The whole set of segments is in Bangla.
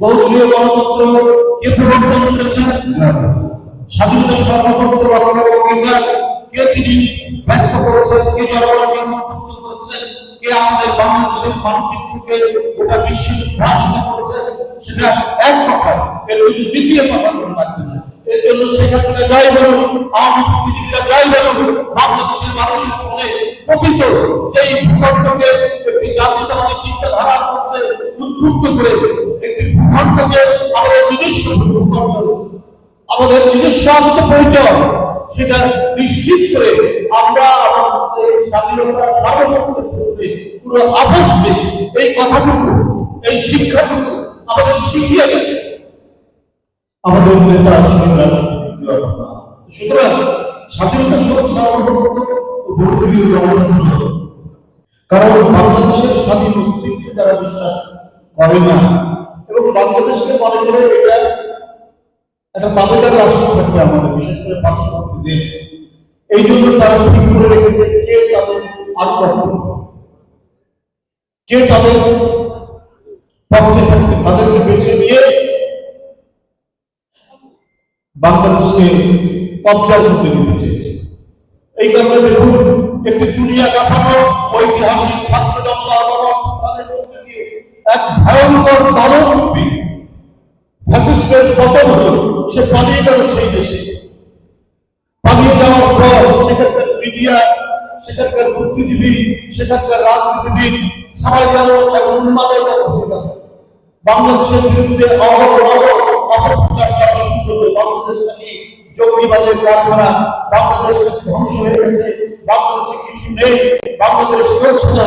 বহুদলীয় গণতন্ত্র কে প্রবর্তন স্বাধীনতা সর্বভৌমত্ব রক্ষার অঙ্গীকার কে তিনি ব্যক্ত করেছেন কে জনগণকে মুক্ত করেছেন কে আমাদের বাংলাদেশের মানচিত্রকে গোটা বিশ্বে ভাষিত করেছেন সেটা এক কথা এর ওই দ্বিতীয় কথা কোনো লাগবে এর জন্য শেখ হাসিনা যাই বলুন আওয়ামী বুদ্ধিজীবীরা যাই বলুন বাংলাদেশের মানুষের মনে প্রকৃত যেই ভূখণ্ডকে একটি জাতীয়তাবাদী চিন্তাধারার মধ্যে উদ্বুদ্ধ করে একটি ভূখণ্ডকে আমাদের নিজস্ব আমাদের নিজস্ব আত্মপরিচয়, সেটা নিশ্চিত করে আমরা আমাদের স্বাধীনতা সার্বভৌমত্বের পুরো আপসকে এই কথাটুকু, এই শিক্ষাটুকু আমাদের শিখিয়ে গেছে আমাদের নেতা সুতরাং স্বাধীনতা সার্বভৌমত্ব বহুদলীয় গণতন্ত্র কারণ বাংলাদেশের স্বাধীন অস্তিত্বে যারা বিশ্বাস করে না বাংলাদেশকে মনে করে এটা একটা রাষ্ট্র থাকবে আমাদের, বিশেষ করে পার্শ্ববর্তী দেশ। এই জন্য তারা ঠিক করে রেখেছে কে তাদের আগ্রহ কে তাদের পক্ষে থাকবে, তাদেরকে বেছে বাংলাদেশকে মধ্যে নিতে চেয়েছে। এই কারণে দেখুন, একটি দুনিয়া কাঠামো ঐতিহাসিক ছাত্র তাদের মধ্যে দিয়ে এক ভয়ঙ্কর পতন হলো? সে পালিয়ে গেল সেই দেশে। পালিয়ে যাওয়ার পর সেখানকার মিডিয়া সেখানকার বুদ্ধিজীবী, সেখানকার রাজনীতিবিদ সবাই গেল এবং উন্মাদের গেল। বাংলাদেশের বিরুদ্ধে বাংলাদেশ জঙ্গিবাদের কারখানা, বাংলাদেশ ধ্বংস হয়ে গেছে। বাংলাদেশে কিছু নেই, বাংলাদেশ না।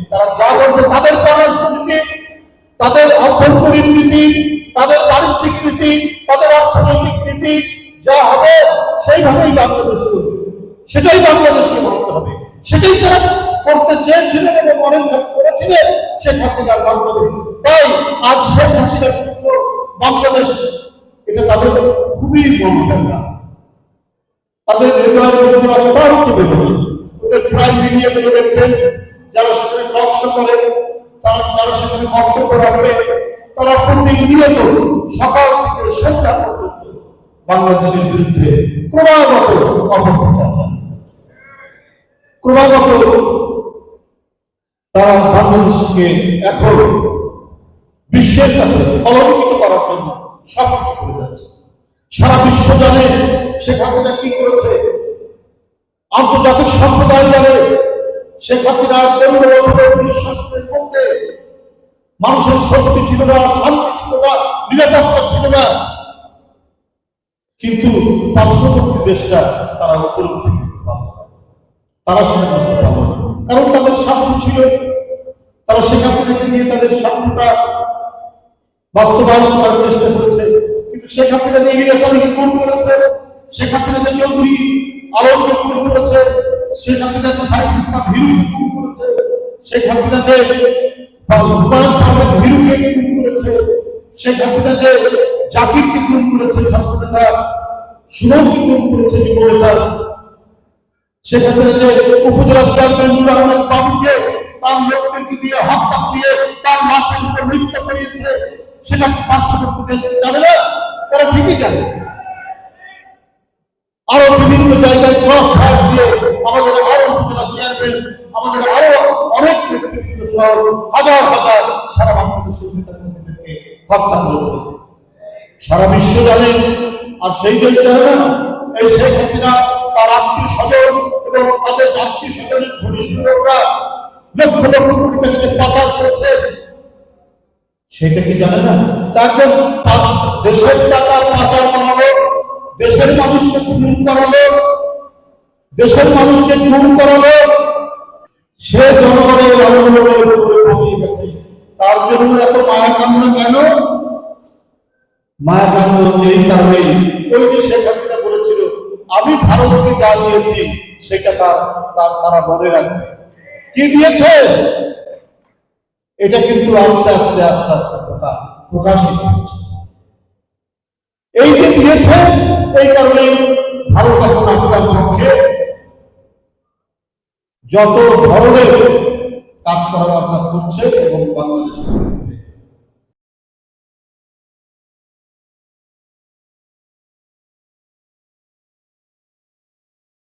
তারা যা বলবে তাদের পররাষ্ট্রনীতি তাদের অভ্যন্তরীণ নীতি, তাদের বাণিজ্যিক নীতি, তাদের অর্থনৈতিক নীতি, যা হবে সেইভাবেই বাংলাদেশ চলবে সেটাই বাংলাদেশকে করতে হবে। সেটাই তারা করতে চেয়েছিলেন এবং অনেক করেছিলেন শেখ হাসিনার মাধ্যমে। তাই আজ শেখ হাসিনা শুক্র বাংলাদেশ, এটা তাদের খুবই মর্যাদা তাদের হৃদয়ের মধ্যে অত্যন্ত বেদনা ওদের প্রাইম মিডিয়াতে দেখবেন যারা সেখানে করে, তারা যারা সেখানে বক্তব্য রাখবে তারা প্রতিনিয়ত সকাল থেকে সন্ধ্যা বাংলাদেশের বিরুদ্ধে ক্রমাগত অপপ্রচার ক্রমাগত তারা বাংলাদেশকে এখন বিশ্বের কাছে অলঙ্কিত করার জন্য সব কিছু করে যাচ্ছে। সারা বিশ্ব জানে শেখ হাসিনা কি করেছে। আন্তর্জাতিক সম্প্রদায় জানে শেখ হাসিনা পনেরো বছরের নিঃশ্বাসের মধ্যে মানুষের স্বস্তি ছিল না, শান্তি ছিল না, নিরাপত্তা ছিল না। কিন্তু পার্শ্ববর্তী দেশটা তারা উপলব্ধি তারা সেটা বুঝতে পারল কারণ তাদের স্বার্থ ছিল। তারা শেখ হাসিনাকে নিয়ে তাদের স্বার্থটা বাস্তবায়ন করার চেষ্টা করেছে। কিন্তু শেখ হাসিনা যে ইলিয়াস আলীকে খুন করেছে, শেখ হাসিনা যে চৌধুরী করেছে শেখ হাসিনা যে করেছে, শেখ হাসিনা যে হুমায়ুন হিরুকে খুন করেছে, শেখ হাসিনা দিয়ে হত্যা করিয়ে তার লাশের উপর নৃত্য করিয়েছে, সেটা পার্শ্ববর্তী দেশে জানে না? তারা ঠিকই জানে। আরও বিভিন্ন জায়গায় ক্রস ফায়ার দিয়ে আমাদের আরও উপজেলা চেয়ারম্যান আমাদের আরও অনেক নেতৃত্ব সহ হাজার হাজার সারা বাংলাদেশের নেতাকর্মীদেরকে হত্যা করেছে। সারা বিশ্ব জানে, আর সেই দেশ জানে না। এই শেখ হাসিনা, তার আত্মীয় স্বজন এবং তাদের আত্মীয় স্বজনের ঘনিষ্ঠ লোকরা লক্ষ লক্ষ কোটি টাকাকে পাচার করেছে। সেটা কি জানে না? তাকে দেশের টাকা পাচার করালো, দেশের মানুষকে খুন করালো, দেশের মানুষকে খুন করালো। সে জনগণের জন্য এত মায়া কেন? মায়াকান্ত এই ওই যে শেখ হাসিনা বলেছিল, আমি ভারতকে যা দিয়েছি, সেটা তার তার, তারা মনে রাখবে। কি দিয়েছে? এটা কিন্তু আস্তে আস্তে আস্তে আস্তে প্রকাশ প্রকাশিত এই যে দিয়েছে, এই কারণে ভারত এখন আপনার পক্ষে যত ধরনের কাজ করার দরকার করছে এবং বিরুদ্ধে